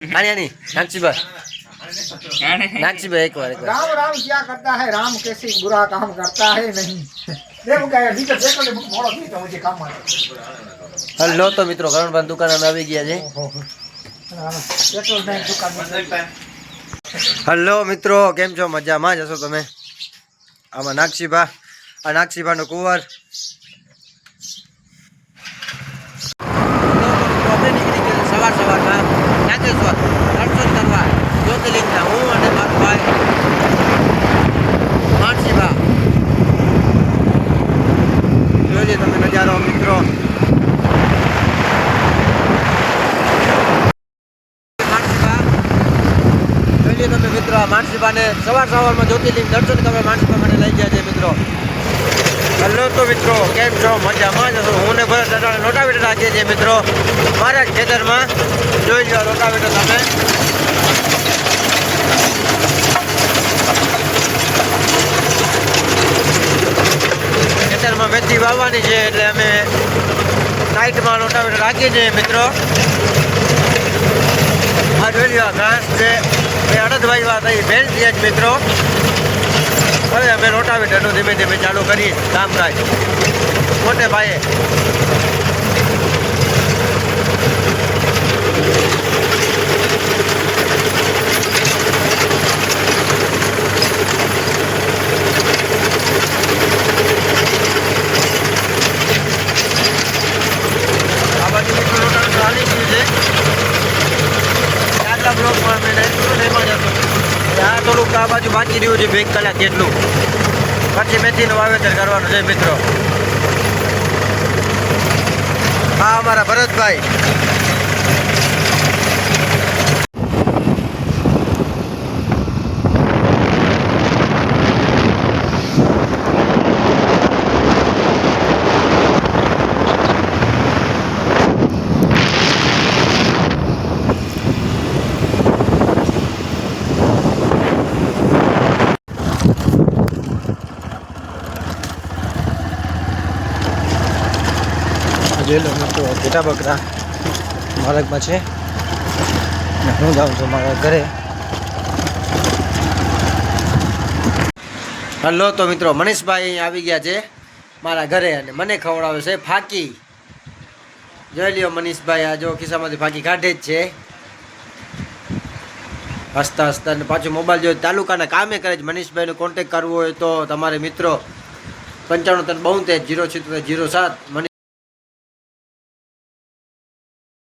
નાની નાની નાનસીભાઈ નાનસીભાઈ એકવાર એકવાર. રામ રામ ક્યાં કરતા હે? રામ કેસી બુરા કામ કરતા હે નહીં. હલો તો મિત્રો કરણભાઈ દુકાન અમે આવી ગયા છે. હલો મિત્રો કેમ છો? મજામાં જ હશો તમે? આમાં નાક્ષીભા આ નાક્ષીભાનો કુંવર. આ માનસીબાને સવાર સવારમાં જ્યોતિર્લિંગ દર્શન કરવા માનસીબા માટે લઈ ગયા છે મિત્રો. હલો તો મિત્રો, કેમ છો? મજામાં જ છો હું ને ભરત દાદાને રોટાવેટર રાખીએ છીએ મિત્રો. મારા ખેતરમાં જોઈ લો રોટાવેટર તમે. ખેતરમાં મેથી વાવવાની છે એટલે અમે સાઈડમાં રોટાવેટર રાખીએ છીએ મિત્રો. આ જોઈ લો ઘાસ છે. એ અડદ વાયવા થઈ ભેલ છે જ મિત્રો. હવે અમે રોટાવેટરનું ધીમે ધીમે ચાલુ કરીએ કામકાજ મોટે ભાઈએ આ બાજુ મિત્રો રોટાવેટર હાલી ગયું છે આજના બ્લોકમાં મેં નાખ્યું ને એમાં જ આ થોડુંક આ બાજુ બાકી રહ્યું છે બે કલાક જેટલું. પછી મેથીનું વાવેતર કરવાનું છે મિત્રો. આ અમારા ભરતભાઈ. જોઈ લો ઘેટા બકરા માર્ગમાં છે. હું જાઉં છું મારા ઘરે. હલો, તો મિત્રો, મનીષભાઈ અહીં આવી ગયા છે મારા ઘરે અને મને ખવડાવે છે ફાકી. જોઈ લ્યો મનીષભાઈ, આ જો ખિસ્સામાંથી ફાકી કાઢે જ છે. હસતા હસતા અને પાછું મોબાઈલ જોઈએ તાલુકાના કામે કરે છે. મનીષભાઈનો કોન્ટેક કરવો હોય તો તમારે મિત્રો પંચાણું ત્રણ બોતેર જીરો સિત્તેર જીરો સાત મનીષ